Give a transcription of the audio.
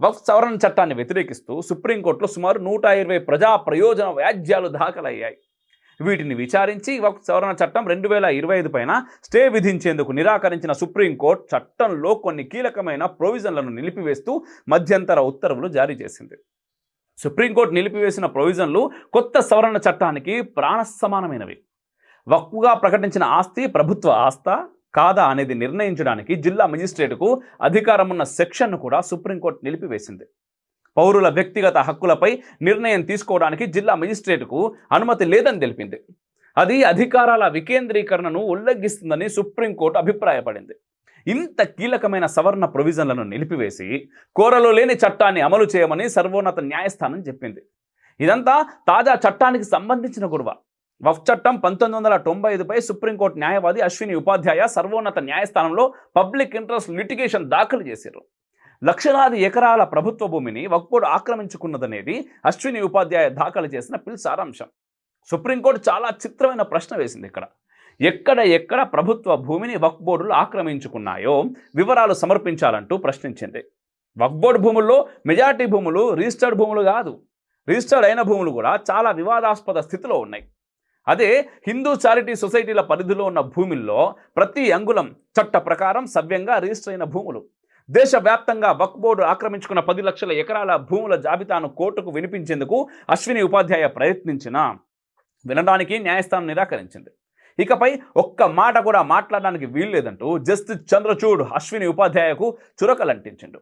వక్ఫ్ సవరణ చట్టాన్ని వ్యతిరేకిస్తూ సుప్రీంకోర్టులో సుమారు నూట ఇరవై ప్రజా ప్రయోజన వ్యాజ్యాలు దాఖలయ్యాయి. వీటిని విచారించి వక్ఫ్ సవరణ చట్టం రెండు వేల ఇరవై ఐదు పైన స్టే విధించేందుకు నిరాకరించిన సుప్రీంకోర్టు చట్టంలో కొన్ని కీలకమైన ప్రొవిజన్లను నిలిపివేస్తూ మధ్యంతర ఉత్తర్వులు జారీ చేసింది. సుప్రీంకోర్టు నిలిపివేసిన ప్రొవిజన్లు కొత్త సవరణ చట్టానికి ప్రాణ సమానమైనవి ప్రకటించిన ఆస్తి ప్రభుత్వ ఆస్త కాదా అనేది నిర్ణయించడానికి జిల్లా మెజిస్ట్రేటుకు అధికారం ఉన్న సెక్షన్ను కూడా సుప్రీంకోర్టు నిలిపివేసింది. పౌరుల వ్యక్తిగత హక్కులపై నిర్ణయం తీసుకోవడానికి జిల్లా మెజిస్ట్రేటుకు అనుమతి లేదని తెలిపింది. అది అధికారాల వికేంద్రీకరణను ఉల్లంఘిస్తుందని సుప్రీంకోర్టు అభిప్రాయపడింది. ఇంత కీలకమైన సవరణ ప్రొవిజన్లను నిలిపివేసి కోరలో లేని చట్టాన్ని అమలు చేయమని సర్వోన్నత న్యాయస్థానం చెప్పింది. ఇదంతా తాజా చట్టానికి సంబంధించిన గొడవ వఫ్ చట్టం పంతొమ్మిది వందల తొంభై ఐదుపై సుప్రీంకోర్టు న్యాయవాది అశ్విని ఉపాధ్యాయ సర్వోన్నత న్యాయస్థానంలో పబ్లిక్ ఇంట్రెస్ట్ లిటిగేషన్ దాఖలు చేశారు. లక్షలాది ఎకరాల ప్రభుత్వ భూమిని వక్ఫ్ ఆక్రమించుకున్నదనేది అశ్విని ఉపాధ్యాయ దాఖలు చేసిన పిల్ సారాంశం. సుప్రీంకోర్టు చాలా చిత్రమైన ప్రశ్న వేసింది ఇక్కడ. ఎక్కడ ఎక్కడ ప్రభుత్వ భూమిని వక్ఫ్ బోర్డులు ఆక్రమించుకున్నాయో వివరాలు సమర్పించాలంటూ ప్రశ్నించింది. వక్ఫ్ బోర్డు భూముల్లో మెజార్టీ భూములు రిజిస్టర్డ్ భూములు కాదు. రిజిస్టర్డ్ అయిన భూములు కూడా చాలా వివాదాస్పద స్థితిలో ఉన్నాయి. అదే హిందూ చారిటీ సొసైటీల పరిధిలో ఉన్న భూమిల్లో ప్రతి అంగుళం చట్ట ప్రకారం సవ్యంగా రిజిస్టర్ అయిన భూములు. దేశవ్యాప్తంగా వక్ బోర్డు ఆక్రమించుకున్న పది లక్షల ఎకరాల భూముల జాబితాను కోర్టుకు వినిపించేందుకు అశ్విని ఉపాధ్యాయ ప్రయత్నించిన వినడానికి న్యాయస్థానం నిరాకరించింది. ఇకపై ఒక్క మాట కూడా మాట్లాడడానికి వీల్లేదంటూ జస్టిస్ చంద్రచూడ్ అశ్విని ఉపాధ్యాయకు చురకలంటించిండు.